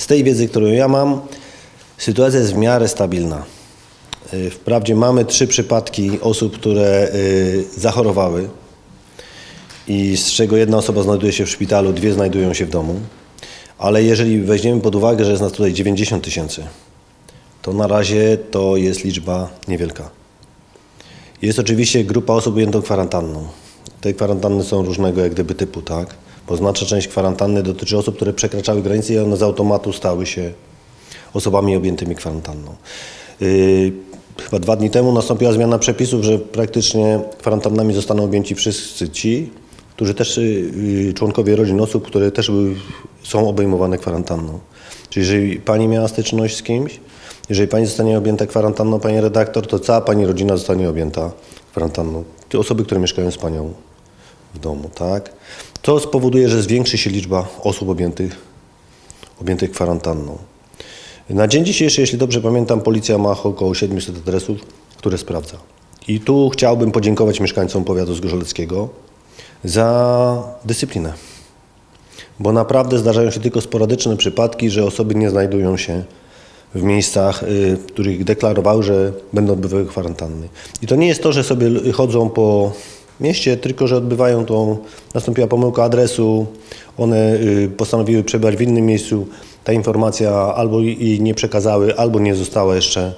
Z tej wiedzy, którą ja mam, sytuacja jest w miarę stabilna. Y, Wprawdzie mamy trzy przypadki osób, które y, zachorowały i z czego jedna osoba znajduje się w szpitalu, dwie znajdują się w domu. Ale jeżeli weźmiemy pod uwagę, że jest nas tutaj 90 tysięcy, to na razie to jest liczba niewielka. Jest oczywiście grupa osób objętą kwarantanną. Te kwarantanny są różnego jak gdyby typu, tak? Bo znaczna część kwarantanny dotyczy osób, które przekraczały granice i one z automatu stały się osobami objętymi kwarantanną. Yy, chyba dwa dni temu nastąpiła zmiana przepisów, że praktycznie kwarantannami zostaną objęci wszyscy ci, którzy też yy, członkowie rodzin osób, które też były, są obejmowane kwarantanną. Czyli jeżeli pani miała styczność z kimś, jeżeli pani zostanie objęta kwarantanną, pani redaktor, to cała pani rodzina zostanie objęta kwarantanną. Te osoby, które mieszkają z panią w domu, tak? To spowoduje, że zwiększy się liczba osób objętych, objętych kwarantanną. Na dzień dzisiejszy, jeśli dobrze pamiętam, policja ma około 700 adresów, które sprawdza. I tu chciałbym podziękować mieszkańcom powiatu zgorzeleckiego za dyscyplinę. Bo naprawdę zdarzają się tylko sporadyczne przypadki, że osoby nie znajdują się w miejscach, y, w których deklarowały, że będą odbywały kwarantanny. I to nie jest to, że sobie chodzą po mieście, tylko że odbywają tą, nastąpiła pomyłka adresu, one y, postanowiły przebywać w innym miejscu, ta informacja albo jej nie przekazały, albo nie została jeszcze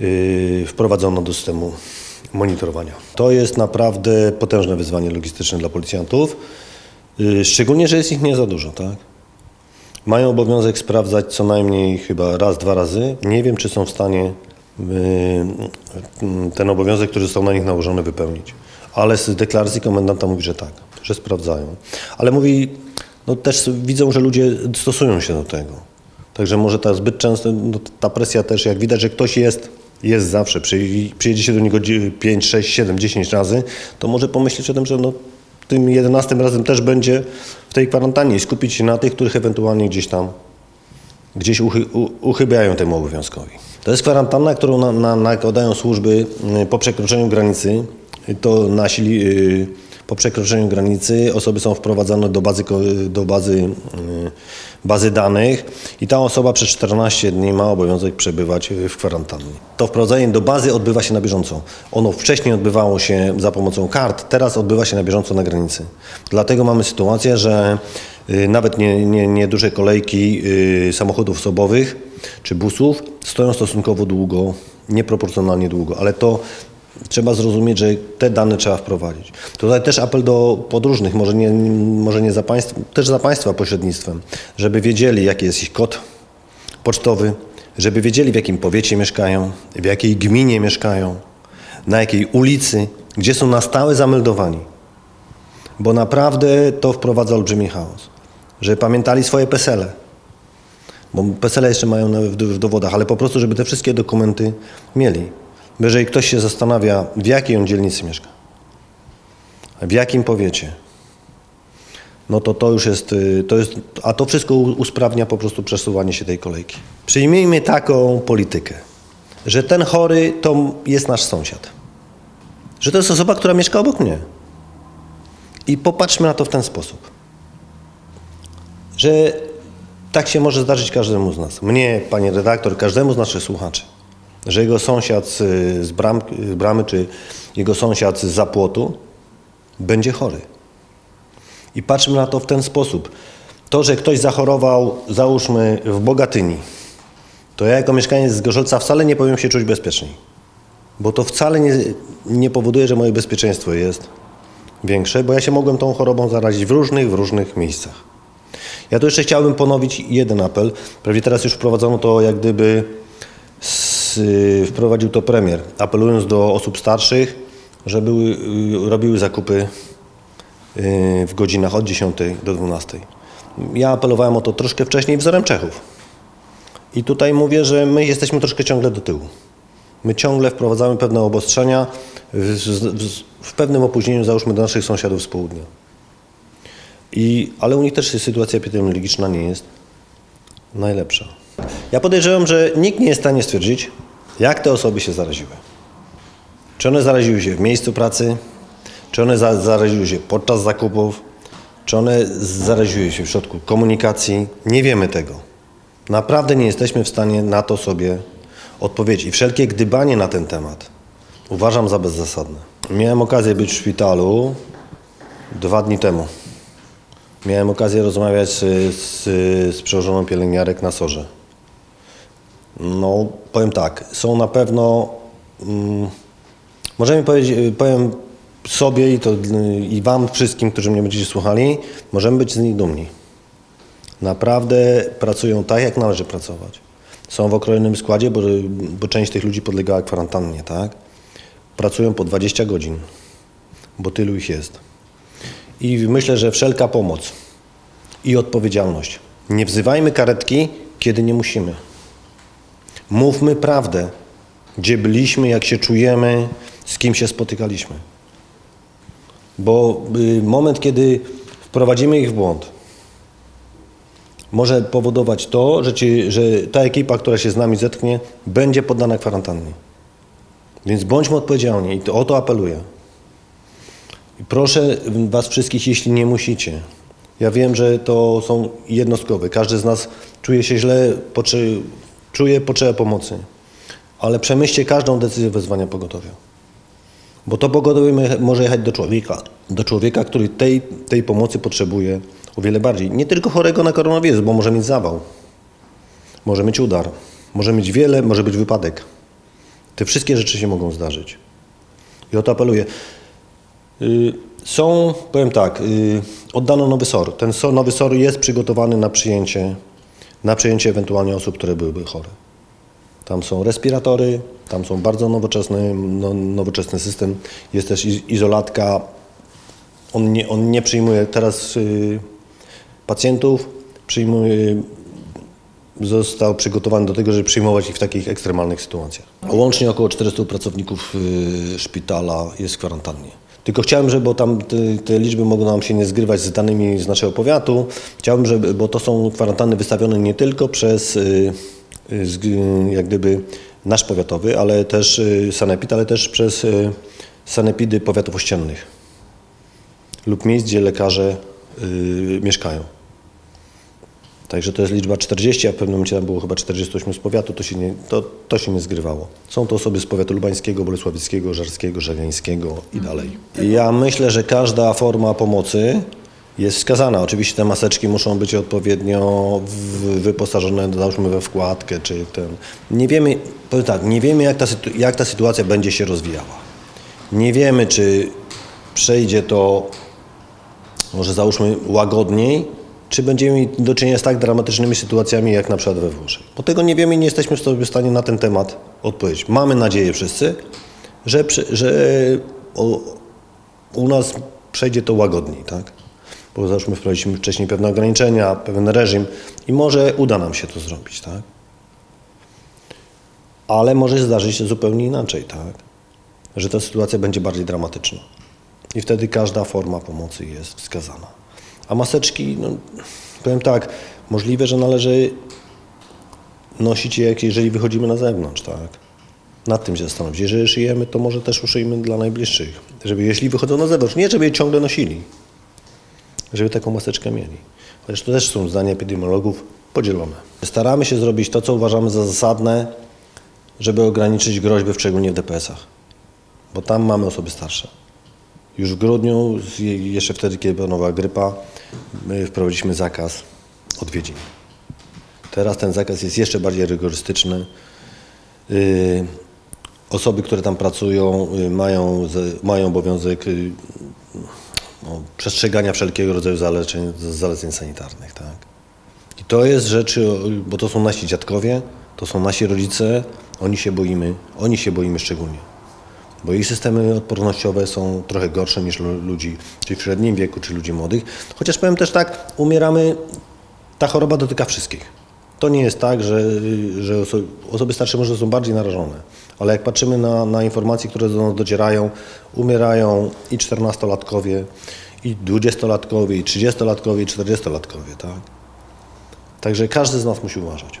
y, wprowadzona do systemu monitorowania. To jest naprawdę potężne wyzwanie logistyczne dla policjantów, y, szczególnie, że jest ich nie za dużo, tak? Mają obowiązek sprawdzać co najmniej chyba raz, dwa razy. Nie wiem, czy są w stanie ten obowiązek, który został na nich nałożony, wypełnić. Ale z deklaracji komendanta mówi, że tak, że sprawdzają. Ale mówi, no też widzą, że ludzie stosują się do tego. Także może ta zbyt często, no, ta presja też, jak widać, że ktoś jest, jest zawsze, przyjedzie, się do niego 5, 6, 7, 10 razy, to może pomyśleć o tym, że no, tym 11 razem też będzie w tej kwarantannie i skupić się na tych, których ewentualnie gdzieś tam gdzieś uchy, uchybiają temu obowiązkowi. To jest kwarantanna, którą na, na, nakładają służby y, po przekroczeniu granicy. To y, po przekroczeniu granicy osoby są wprowadzane do bazy, do bazy, y, bazy danych i ta osoba przez 14 dni ma obowiązek przebywać w kwarantannie. To wprowadzenie do bazy odbywa się na bieżąco. Ono wcześniej odbywało się za pomocą kart, teraz odbywa się na bieżąco na granicy. Dlatego mamy sytuację, że nawet nie, nie, nie duże kolejki samochodów osobowych czy busów stoją stosunkowo długo, nieproporcjonalnie długo, ale to trzeba zrozumieć, że te dane trzeba wprowadzić. Tutaj też apel do podróżnych, może nie, może nie za państwa, też za Państwa pośrednictwem, żeby wiedzieli, jaki jest ich kod pocztowy, żeby wiedzieli, w jakim powiecie mieszkają, w jakiej gminie mieszkają, na jakiej ulicy, gdzie są na stałe zameldowani bo naprawdę to wprowadza olbrzymi chaos. Że pamiętali swoje PESELE, bo PESELE jeszcze mają w, dowodach, ale po prostu, żeby te wszystkie dokumenty mieli. Bo jeżeli ktoś się zastanawia, w jakiej on dzielnicy mieszka, w jakim powiecie, no to to już jest, y, to jest, a to wszystko usprawnia po prostu przesuwanie się tej kolejki. Przyjmijmy taką politykę, że ten chory to jest nasz sąsiad. Że to jest osoba, która mieszka obok mnie. I popatrzmy na to w ten sposób, że tak się może zdarzyć każdemu z nas. Mnie, panie redaktor, każdemu z naszych słuchaczy, że jego sąsiad z, bram, bramy czy jego sąsiad z zapłotu będzie chory. I patrzmy na to w ten sposób. To, że ktoś zachorował, załóżmy, w Bogatyni, to ja jako mieszkaniec z Gorzolca wcale nie powinien się czuć bezpieczniej. Bo to wcale nie, nie powoduje, że moje bezpieczeństwo jest większe, bo ja się mogłem tą chorobą zarazić w różnych, w różnych miejscach. Ja tu jeszcze chciałbym ponowić jeden apel. Prawie teraz już wprowadzono to jak gdyby z, y, wprowadził to premier, apelując do osób starszych, żeby y, robiły zakupy y, w godzinach od 10 do 12. Ja apelowałem o to troszkę wcześniej wzorem Czechów. I tutaj mówię, że my jesteśmy troszkę ciągle do tyłu. My ciągle wprowadzamy pewne obostrzenia w, w, w pewnym opóźnieniu, załóżmy, do naszych sąsiadów z południa. I, ale u nich też sytuacja epidemiologiczna nie jest najlepsza. Ja podejrzewam, że nikt nie jest w stanie stwierdzić, jak te osoby się zaraziły. Czy one zaraziły się w miejscu pracy, czy one za, zaraziły się podczas zakupów, czy one zaraziły się w środku komunikacji. Nie wiemy tego. Naprawdę nie jesteśmy w stanie na to sobie odpowiedzieć. I wszelkie gdybanie na ten temat uważam za bezzasadne. Miałem okazję być w szpitalu dwa dni temu. Miałem okazję rozmawiać z, z, z przełożoną pielęgniarek na sorze. No, powiem tak, są na pewno. Mm, możemy powiedzieć, powiem sobie i, to, i Wam wszystkim, którzy mnie będziecie słuchali, możemy być z nich dumni. Naprawdę pracują tak, jak należy pracować. Są w okrojonym składzie, bo, bo część tych ludzi podlegała kwarantannie, tak? Pracują po 20 godzin, bo tylu ich jest. I myślę, że wszelka pomoc i odpowiedzialność. Nie wzywajmy karetki, kiedy nie musimy. Mówmy prawdę, gdzie byliśmy, jak się czujemy, z kim się spotykaliśmy. Bo y, moment, kiedy wprowadzimy ich w błąd, może powodować to, że, ci, że ta ekipa, która się z nami zetknie, będzie poddana kwarantannie. Więc bądźmy odpowiedzialni i to, o to apeluję. Proszę Was wszystkich, jeśli nie musicie. Ja wiem, że to są jednostkowe. Każdy z nas czuje się źle, potrze- czuje potrzebę pomocy. Ale przemyślcie każdą decyzję wezwania pogotowia. Bo to pogotowie może jechać do człowieka, do człowieka, który tej, tej pomocy potrzebuje o wiele bardziej. Nie tylko chorego na koronawirus, bo może mieć zawał, może mieć udar, może mieć wiele, może być wypadek. Te wszystkie rzeczy się mogą zdarzyć. I o to apeluję. Y, Są, powiem tak, y, oddano nowy SOR. Ten nowy SOR jest przygotowany na przyjęcie, na przyjęcie ewentualnie osób, które byłyby chore. Tam są respiratory, tam są bardzo nowoczesny, no, nowoczesny system. Jest też iz- izolatka. On nie, on nie przyjmuje teraz y, pacjentów, przyjmuje, został przygotowany do tego, żeby przyjmować ich w takich ekstremalnych sytuacjach. Łącznie około 400 pracowników y, szpitala jest w kwarantannie. Tylko chciałem, żeby, bo tam te, te liczby mogą nam się nie zgrywać z danymi z naszego powiatu, chciałbym, żeby, bo to są kwarantanny wystawione nie tylko przez y, y, jak gdyby nasz powiatowy, ale też y, sanepid, ale też przez sanepidy powiatów ościennych lub miejsc, gdzie lekarze mieszkają. Także to jest liczba 40, a w pewnym momencie tam było chyba 48 z powiatu, to się nie, to, to się nie zgrywało. Są to osoby z powiatu lubańskiego, bolesławickiego, żarskiego, żagańskiego i dalej. Ja myślę, że każda forma pomocy jest wskazana. Oczywiście te maseczki muszą być odpowiednio wyposażone, załóżmy we wkładkę, czy ten... Nie wiemy, powiem tak, nie wiemy jak ta, jak ta sytuacja będzie się rozwijała. Nie wiemy, czy przejdzie to może załóżmy łagodniej, czy będziemy mieli do czynienia z tak dramatycznymi sytuacjami jak na przykład we Włoszech. Bo tego nie wiemy i nie jesteśmy w stanie na ten temat odpowiedzieć. Mamy nadzieję wszyscy, że, że o, u nas przejdzie to łagodniej, tak? Bo załóżmy wprowadziliśmy wcześniej pewne ograniczenia, pewien reżim i może uda nam się to zrobić, tak? Ale może zdarzyć się zupełnie inaczej, tak? Że ta sytuacja będzie bardziej dramatyczna. I wtedy każda forma pomocy jest wskazana. A maseczki, no, powiem tak, możliwe, że należy nosić je, jeżeli wychodzimy na zewnątrz, tak? Nad tym się zastanowić. Jeżeli szyjemy, to może też uszyjmy dla najbliższych. Żeby jeśli wychodzą na zewnątrz, nie żeby je ciągle nosili, żeby taką maseczkę mieli. Chociaż to też są zdania epidemiologów podzielone. Staramy się zrobić to, co uważamy za zasadne, żeby ograniczyć groźby, szczególnie w DPS-ach. Bo tam mamy osoby starsze. Już w grudniu, jeszcze wtedy, kiedy nowa grypa, my wprowadziliśmy zakaz odwiedzin. Teraz ten zakaz jest jeszcze bardziej rygorystyczny. Y, Osoby, które tam pracują, y, mają, mają obowiązek y, no, przestrzegania wszelkiego rodzaju zaleceń, zaleceń sanitarnych. Tak? I to jest rzeczy, bo to są nasi dziadkowie, to są nasi rodzice, oni się boimy, oni się boimy szczególnie. Bo ich systemy odpornościowe są trochę gorsze niż lu- ludzi, czy w średnim wieku, czy ludzi młodych. Chociaż powiem też tak, umieramy, ta choroba dotyka wszystkich. To nie jest tak, że, że oso- osoby starsze może są bardziej narażone. Ale jak patrzymy na, na informacje, które do nas docierają, umierają i 14-latkowie, i 20-latkowie, i 30-latkowie, i 40-latkowie. Tak? Także każdy z nas musi uważać.